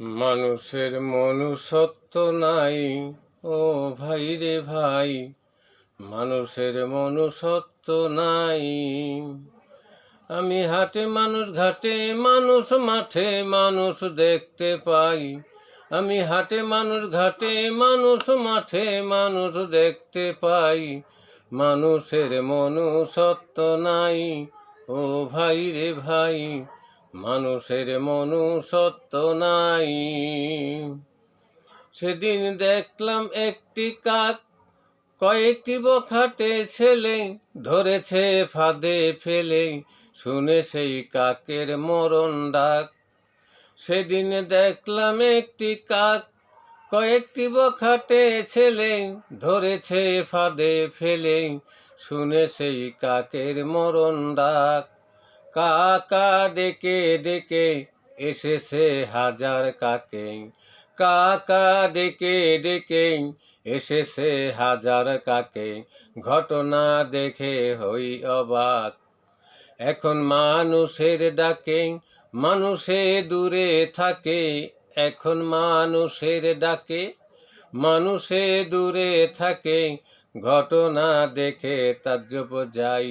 মানুষের মনুষ্যত্ব নাই। ও ভাই রে ভাই, মানুষের মনুষ্যত্ব নাই। আমি হাটে মানুষ, ঘাটে মানুষ, মাঠে মানুষ দেখতে পাই। আমি হাটে মানুষ, ঘাটে মানুষ, মাঠে মানুষ দেখতে পাই। মানুষের মনুষ্যত্ব নাই। ও ভাই রে ভাই মানুষের মনুষ্যত্ব নাই। সেদিন দেখলাম একটি কাক, কয়েকটি বখাটে ছেলে ধরেছে ফাঁদে ফেলে। শুনে সেই কাকের মরণ ডাক। সেদিন দেখলাম একটি কাক, কয়েকটি বখাটে ছেলে ধরেছে ফাঁদে ফেলে। শুনে সেই কাকের মরণ ডাক। কাকা ডেকে ডেকে এসেছে হাজার কাকে কাকা ডেকে ডেকে এসেছে হাজার কাকে ঘটনা দেখে হই অবাক। এখন মানুষের ডাকে, মানুষে দূরে থাকে। এখন মানুষের ডাকে, মানুষে দূরে থাকে। ঘটনা দেখে তাজ্জব যাই।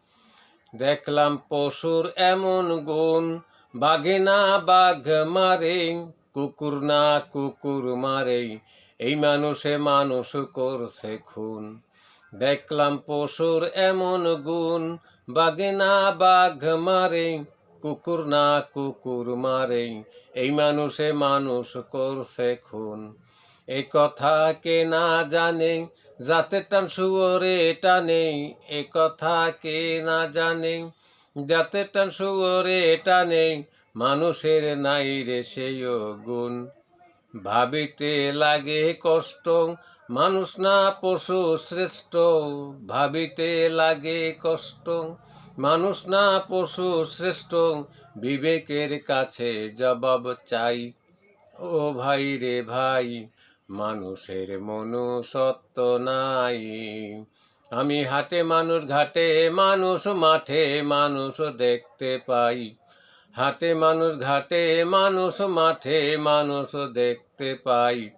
দেখলাম পশুর এমন গুণ, বাঘে না বাঘ মারে, কুকুর না কুকুর মারে, এই মানুষে মানুষ করছে খুন। দেখলাম পশুর এমন গুণ, বাঘে না বাঘ মারে, কুকুর না কুকুর মারে, এই মানুষে মানুষ করছে খুন। এই কথা কে না জানে জাতের টান শুয়োরে টানে, এ কথা কে না জানে। জাতের টান শুয়োরে টানে, মানুষের নাই রে সেই গুণ। ভাবিতে লাগে কষ্ট, মানুষ না পশু শ্রেষ্ঠ। ভাবিতে লাগে কষ্ট, মানুষ না পশু শ্রেষ্ঠ। বিবেকের কাছে জবাব চাই। ও ভাই রে ভাই মানুষের মনুষ্যত্ব নাই। আমি হাটে মানুষ, ঘাটে মানুষ, মাঠে মানুষ দেখতে পাই। হাটে মানুষ, ঘাটে মানুষ, মাঠে মানুষ দেখতে পাই।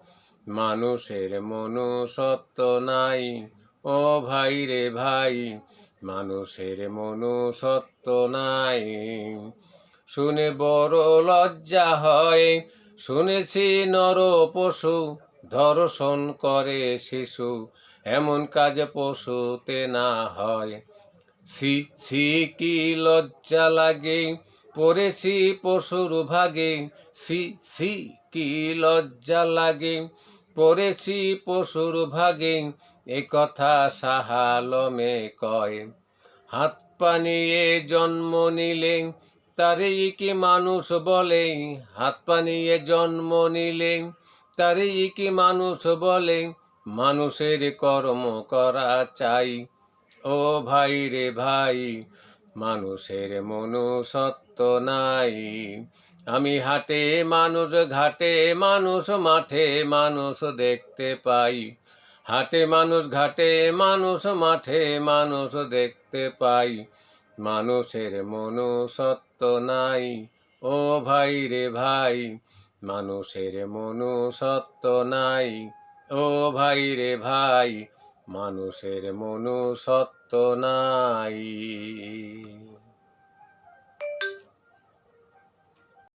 মানুষের মনুষ্যত্ব নাই। ও ভাই রে ভাই, মানুষের মনুষ্যত্ব নাই। শুনে বড় লজ্জা হয়, শুনেছি নর পশু ধর্ষণ করে শিশু, এমন কাজ পশুতে না হয়। ছি ছি, কি লজ্জা লাগে? পড়েছি পশুর ভাগে। ছি ছি, কি লজ্জা লাগে? পড়েছি পশুর ভাগে। এ কথা সাহালমে কয়। হাত পানিয়ে জন্ম নিলে তারেই কি মানুষ বলে? হাত পানিয়ে জন্ম নিলে তারেই কি মানুষ বলে? মানুষের কর্ম করা চাই। ও ভাই রে ভাই, মানুষের মনুষ্যত্ব নাই। আমি হাটে মানুষ, ঘাটে মানুষ, মাঠে মানুষ দেখতে পাই। হাটে মানুষ, ঘাটে মানুষ, মাঠে মানুষ দেখতে পাই। মানুষের মনুষ্যত্ব নাই। ও ভাই রে ভাই মানুষের মনুষত্ব নাই। ও ভাই রে ভাই মানুষের মনুষত্ব নাই।